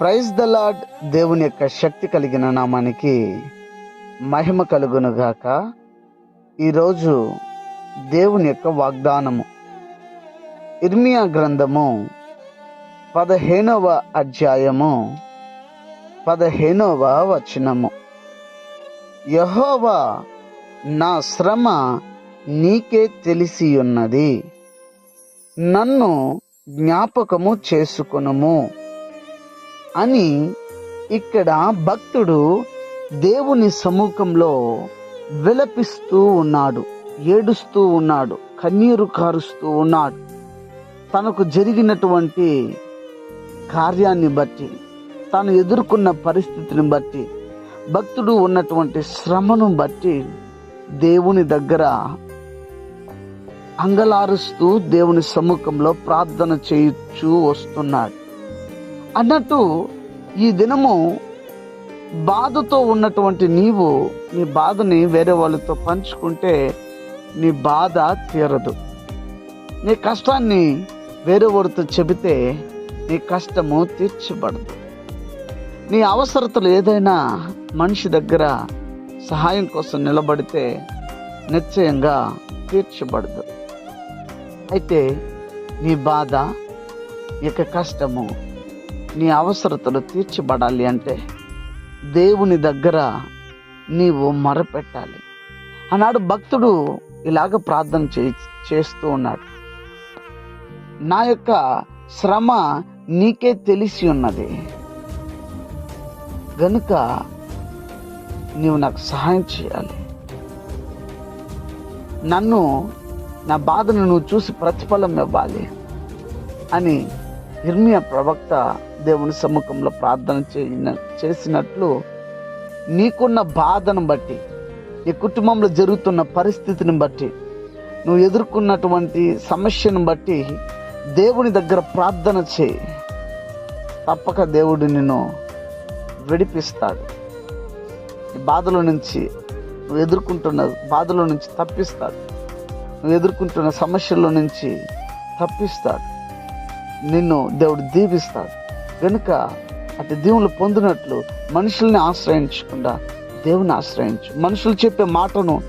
Praise the lord దేవుని యొక్క శక్తి కలిగిన నామానికి మహిమ కలుగునుగాక. ఈరోజు దేవుని యొక్క వాగ్దానము. ఇర్మియా గ్రంథము పదహేనవ అధ్యాయము పదహేనవ వచనము. యహోవా నా శ్రమ నీకే తెలిసి ఉన్నది నన్ను జ్ఞాపకము చేసుకొనుము. అని ఇక్కడ భక్తుడు దేవుని సముఖంలో విలపిస్తూ ఉన్నాడు ఏడుస్తూ ఉన్నాడు కన్నీరు కారుస్తూ ఉన్నాడు. తనకు జరిగినటువంటి కార్యాన్ని బట్టి తాను ఎదుర్కొన్న పరిస్థితిని బట్టి భక్తుడు ఉన్నటువంటి శ్రమను బట్టి దేవుని దగ్గర అంగలారుస్తూ దేవుని సముఖంలో ప్రార్థన చేయొచ్చు వస్తున్నాడు. అన్నట్టు ఈ దినము బాధతో ఉన్నటువంటి నీవు నీ బాధని వేరే వాళ్ళతో పంచుకుంటే నీ బాధ తీరదు. నీ కష్టాన్ని వేరే వారితో చెబితే నీ కష్టము తీర్చబడదు. నీ అవసరతలు ఏదైనా మనిషి దగ్గర సహాయం కోసం నిలబడితే నిశ్చయంగా తీర్చబడదు. అయితే నీ బాధ ఇక కష్టము నీ అవసరతలు తీర్చబడాలి అంటే దేవుని దగ్గర నీవు మొరపెట్టాలి. ఆనాడు భక్తుడు ఇలాగ ప్రార్థన చే చేస్తూ ఉన్నాడు. నా యొక్క శ్రమ నీకే తెలిసి ఉన్నది. గనుక నీవు నాకు సహాయం చేయాలి. నన్ను నా బాధను నువ్వు చూసి ప్రతిఫలం ఇవ్వాలి అని ఇర్మియా ప్రవక్త దేవుని సముఖంలో ప్రార్థన చేయిన చేసినట్లు నీకున్న బాధను బట్టి నీ కుటుంబంలో జరుగుతున్న పరిస్థితిని బట్టి నువ్వు ఎదుర్కొన్నటువంటి సమస్యను బట్టి దేవుని దగ్గర ప్రార్థన చేయి తప్పక దేవుడు నిన్ను విడిపిస్తాడు. ఈ బాధల నుంచి నువ్వు ఎదుర్కొంటున్న బాధలో నుంచి తప్పిస్తాడు. నువ్వు ఎదుర్కొంటున్న సమస్యల్లో నుంచి తప్పిస్తాడు. నిన్ను దేవుడు దీవిస్తాడు. కనుక అటు దేవుళ్ళు పొందినట్లు మనుషుల్ని ఆశ్రయించకుండా దేవుని ఆశ్రయించు. మనుషులు చెప్పే మాటను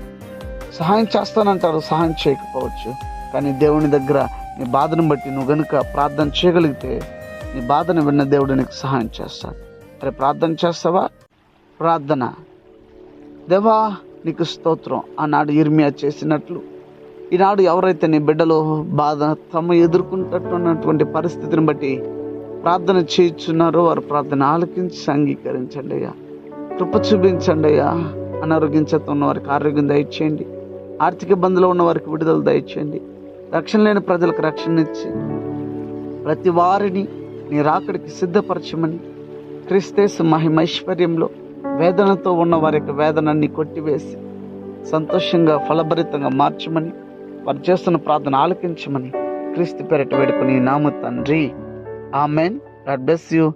సహాయం చేస్తానంటారు సహాయం చేయకపోవచ్చు. కానీ దేవుని దగ్గర నీ బాధను బట్టి నువ్వు గనుక ప్రార్థన చేయగలిగితే నీ బాధను విన్న దేవుడు నీకు సహాయం చేస్తాడు. అరే ప్రార్థన చేస్తావా? ప్రార్థన. దేవా నీకు స్తోత్రం. ఆనాడు ఇర్మియా చేసినట్లు ఈనాడు ఎవరైతే నీ బిడ్డలు బాధ తమ ఎదుర్కొంటున్నటువంటి పరిస్థితిని బట్టి ప్రార్థన చేయించున్నారో వారు ప్రార్థన ఆలకించి అంగీకరించండి అయ్యా. కృప చూపించండి అయ్యా. అనారోగ్యంతో ఉన్న వారికి ఆరోగ్యం దయచేయండి. ఆర్థిక ఇబ్బందులు ఉన్న వారికి విడుదల దయచేయండి. రక్షణ లేని ప్రజలకు రక్షణ ఇచ్చి ప్రతి వారిని నీ రాకడికి సిద్ధపరచమని క్రిస్తేసు మహిమైశ్వర్యంలో వేదనతో ఉన్న వారి యొక్క వేదనాన్ని కొట్టివేసి సంతోషంగా ఫలభరితంగా మార్చమని వారు చేస్తున్న ప్రార్థన ఆలకించమని క్రీస్తు పెరట వేడుకుని నామ తండ్రి. ఆమెన్. God bless you.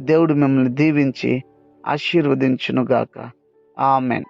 దేవుడు మిమ్మల్ని దీవించి ఆశీర్వదించునుగాక. ఆమెన్.